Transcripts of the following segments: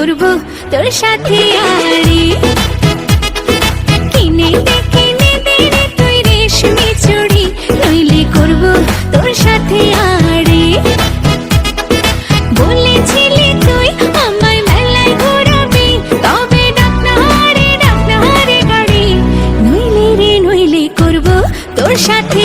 করব তোর সাথে আড়ি কিনে তুই রেশমি চুড়ি, নইলে করব তোর সাথে আড়ি বলেছিলি তুই আমায় মেলায় ঘোরাবি, তবে গাড়ি। নইলে রে, নইলে করব তোর সাথে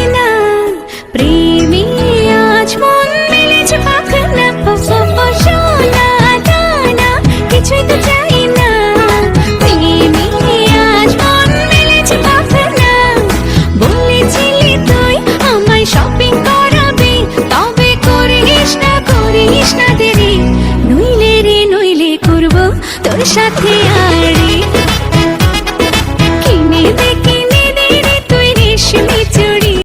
সাথে আড়ি